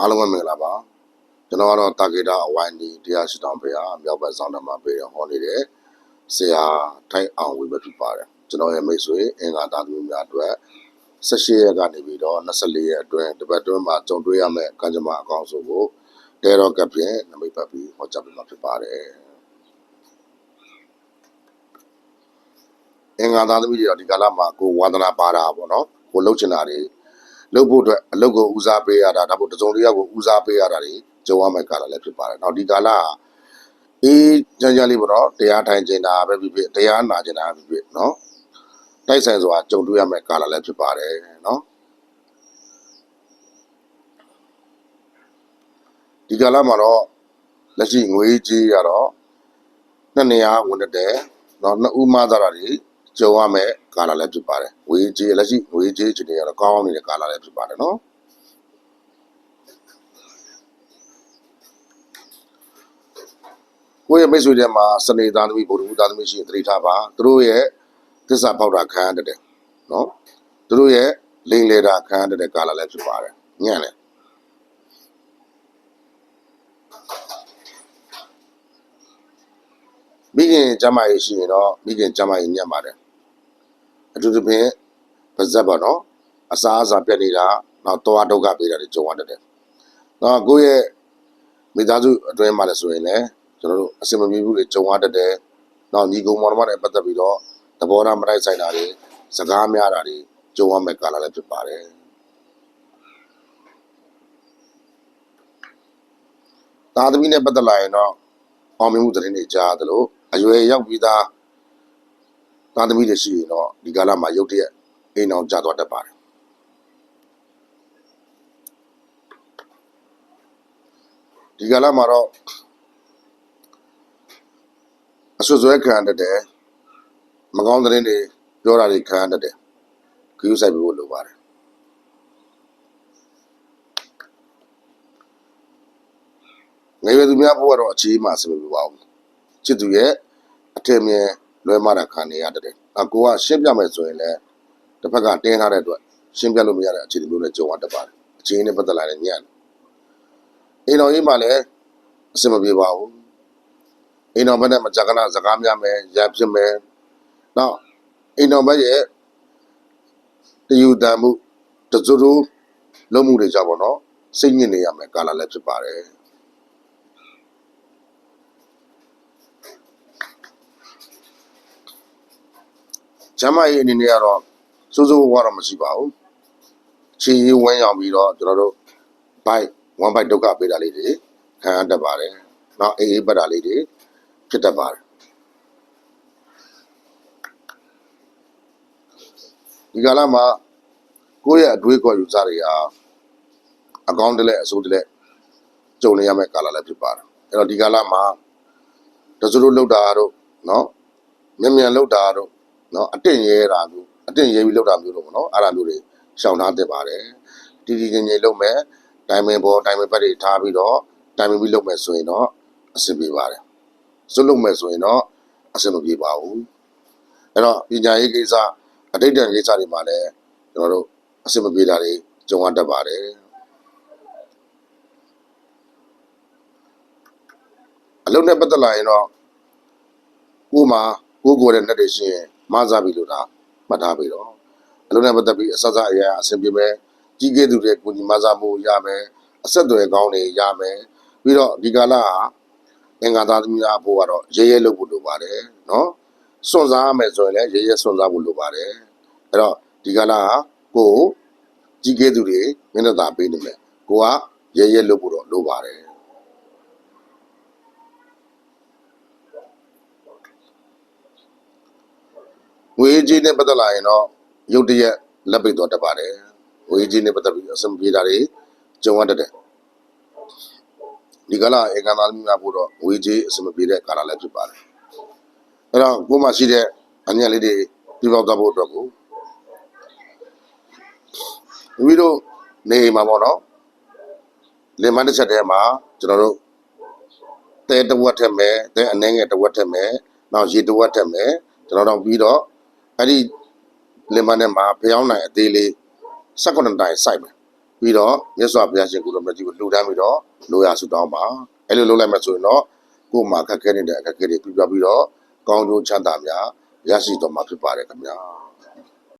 အားလုံးပဲမင်္ဂလာပါကျွန်တော်ကတော့တာဂေတာအဝိုင်းဒီတရားရှိတောင်ဖေဟာမြောက်ဘက်ဆောင်တမှာပေးရဟောနေတဲ့ဆရာထိုက်အောင်ဝေပဲဖြစ်ပါတယ်ကျွန်တော်ရဲ့မိတ်ဆွေအင်္ဂါသားသမီးများအတွက်18ရက်ကနေပြီးတော့24ရက်အတွင်းတပတ်တွင်းမှာကြုံတွေ့ရမယ့်ကံကြမ္မာအကောင့်စုကိုတဲတော့ကပ်ဖြင့်နမိတ်ပတ်ပြီးဟောကြားပေးမှာဖြစ်ပါတယ်အင်္ဂါသားသမီးတွေတော့ဒီကာလမှာကိုဝါသနာပါတာပေါ့နော်ကိုလှုပ်ချင်တာတွေ လုပ်ဖို့အတွက်အလုပ်ကိုဦးစားပေးရတာဒါပို့တစုံတစ်ယောက်ကိုဦးစားပေးရတာတွေကြုံရမယ့်ကာလလည်းဖြစ်ပါတယ်။နောက်ဒီကာလကအေးကြမ်းကြမ်းလေးပေါ့နော်တရားထိုင်ကျင်တာပဲဖြစ်ဖြစ်တရားနာကျင်တာပဲဖြစ်ဖြစ်နော်တိုက်ဆိုင်စွာကြုံတွေ့ရမယ့်ကာလလည်းဖြစ်ပါတယ်နော်ဒီကာလမှာတော့လက်ရှိငွေကြီးရတော့နှစ်နေရာဝင်တဲ့နော်နှစ်ဦးမသားတာတွေ ကြုံရမယ့်ကာလလည်းဖြစ်ပါတယ်ငွေကြီးလက်ရှိငွေကြီးအခြေအနေကတော့ကောင်းနေတဲ့ကာလလည်းဖြစ်ပါတယ်နော်ကိုယ့်ရဲ့မိတ်ဆွေတွေမှာစနေသားသမီးဗုဒ္ဓဘုသားသမီးရှိရင်သတိထားပါသူတို့ရဲ့သစ္စာပေါက်တာခံရတတ်တယ်နော်သူတို့ရဲ့လိန်လေတာခံရတတ်တဲ့ကာလလည်းဖြစ်ပါတယ်ညံ့လေမိခင်ကျမ်းမာရေးရှိရင်တော့မိခင်ကျမ်းမာရေးညံ့ပါတယ် အထူးသဖြင့်ပါဇက်ပါနော်အစားအစာပြတ်နေတာနောက်တော့ဒုက္ခပေးတာတွေကြုံရတတ်တယ်နော်ကိုယ့်ရဲ့မိသားစုအတွင်းမှာလည်းဆိုရင်လည်းကျွန်တော်တို့အစင်မပြေဘူးတွေကြုံရတတ်တယ်။နောက်ညီကုံမောင်နှမတွေပတ်သက်ပြီးတော့သဘောထားမတိုက်ဆိုင်တာတွေစကားများတာတွေကြုံရမယ့်ကာလလည်းဖြစ်ပါတယ်။သာသမီနဲ့ပတ်သက်လာရင်တော့အောင်မြင်မှုသတင်းတွေကြားသလိုအရွယ်ရောက်ပြီးသား သာသမီတွေရှိရင်တော့ဒီကာလမှာရုတ်တရက်အိမ်အောင်ကြသွားတတ်ပါတယ်။ဒီကာလမှာတော့အဆွဆွဲခံရတတ်တယ်မကောင်းတဲ့သတင်းတွေပြောတာတွေခံရတတ်တယ်ခရူးဆိုင်ပြီးဖို့လိုပါတယ်ငယ်ရွယ်သူများဘဝတော့အခြေအမှအဆင်မပြေပါဘူးချစ်သူရဲ့အထင်မြင် လွဲမှားတာခံနေရတတ်တယ်အကိုကရှင်းပြမယ်ဆိုရင်လည်းတစ်ဖက်ကတင်းထားတဲ့အတွက်ရှင်းပြလို့မရတဲ့အခြေအနေမျိုးနဲ့ကြုံရတတ်ပါတယ်အခြေအနေနဲ့ပတ်သက်လာတဲ့ညံ့အိမ်တော်ကြီးမှလည်းအဆင်မပြေပါဘူးအိမ်တော်ဘက်နဲ့မကြာခဏစကားများမယ်ရံဖြစ်မယ်နောက်အိမ်တော်ဘက်ရဲ့တယူတန်မှုတဇူရူလုံးမှုတွေကြောင့်ပေါ့နော်စိတ်ညစ်နေရမယ်ကာလလည်းဖြစ်ပါတယ် ကျမ်းမကြီးအနေနဲ့ကတော့စိုးစိုးဝါးတော့မရှိပါဘူးခြေရေးဝန်းရောက်ပြီးတော့ကျွန်တော်တို့ဘိုက်ဝမ်ဘိုက်ဒုက္ခပေးတာလေးတွေခံရတတ်ပါတယ်နောက်အေးအေးပတ်တာလေးတွေဖြစ်တတ်ပါတယ်ဒီကာလမှာကိုယ့်ရဲ့အတွေးခေါ်ယူစားတွေဟာအကောင်းတလဲအဆိုးတလဲကြုံနေရမယ့်ကာလလည်းဖြစ်ပါတယ်အဲ့တော့ဒီကာလမှာတစလို့လောက်တာတို့နော်မြန်မြန်လောက်တာတို့ နော်အတင့်ရဲတာမျိုးအတင့်ရဲပြီးလောက်တာမျိုးတို့ပေါ့နော်အဲ့ဒါမျိုးတွေရှောင်ထားသင့်ပါတယ်တီတီငင်ငင်လောက်မယ်တိုင်ပင်ပေါ်တိုင်ပင်ဘက်တွေထားပြီးတော့တိုင်ပင်ပြီးလောက်မယ်ဆိုရင်တော့အဆင်ပြေပါတယ်စွတ်လုပ်မယ်ဆိုရင်တော့အဆင်မပြေပါဘူးအဲ့တော့ပညာရေးကိစ္စအတိတ်တန်ကိစ္စတွေမှာလည်းကျွန်တော်တို့အဆင်မပြေတာတွေကြုံရတတ်ပါတယ်အလုံးနဲ့ပတ်သက်လာရင်တော့ကို့မှာ ကိုယ်ကိုယ်ရဲ့နဲ့တွေရှိရင်မစားပြီလို့ဒါမှတ်ထားပြီတော့အလုံးနဲ့ပတ်သက်ပြီးအဆက်ဆက်အရာအဆင်ပြေမယ်ကြီးကဲသူတွေကိုညီမစားမှုရမယ်အဆက်တွေကောင်းတွေရမယ်ပြီးတော့ဒီကာလဟာအင်္ဂါသားသမီးများဖို့ကတော့ရဲရဲလုပ်ဖို့လိုပါတယ်နော်စွန့်စားရမယ်ဆိုရင်လည်းရဲရဲစွန့်စားဖို့လိုပါတယ်အဲ့တော့ဒီကလာဟာကိုယ်ကြီးကဲသူတွေမျက်နှာသာပေးနေမယ်ကိုကရဲရဲလုပ်ဖို့တော့လိုပါတယ် ငွေကြီးနဲ့ပတ်သက်လာရင်တော့ရုတ်တရက်လက်ပိတ်တော့တတ်ပါတယ်ငွေကြီးနဲ့ပတ်သက်ပြီးအဆင်ပြေတာတွေကြုံရတတ်တယ်ဒီကလာဧကန်သားသမီးများဖို့တော့ငွေကြေးအဆင်မပြေတဲ့ကာလလည်းဖြစ်ပါတယ်အဲ့တော့ကိုယ်မှရှိတဲ့အញ្ញက်လေးတွေပြပောက်သွားဖို့အတွက်ကိုမိမိတို့နေအိမ်မှာပေါ့နော်လင်မတစ်ချက်တည်းမှာကျွန်တော်တို့တဲတစ်ဝက်ထက်မယ်တဲအနှဲငယ်တစ်ဝက်ထက်မယ်နောက်ရေတစ်ဝက်ထက်မယ်ကျွန်တော်တို့ပြီးတော့ အဲ့ဒီလင်မနဲ့မှာဖျောင်းနိုင်အသေးလေး18တိုင်စိုက်မယ်ပြီးတော့မြတ်စွာဘုရားရှင်ကိုလိုမြတ်ကြီးကိုလှူဒန်းပြီးတော့လိုရာဆုတောင်းပါအဲ့လိုလုပ်လိုက်မှဆိုရင်တော့ကိုယ်မှာအခက်အခဲနေတဲ့အခက်အခဲတွေပြီးပြပြီးတော့ကောင်းကျိုးချမ်းသာများရရှိတော်မှာဖြစ်ပါတယ်ခင်ဗျာ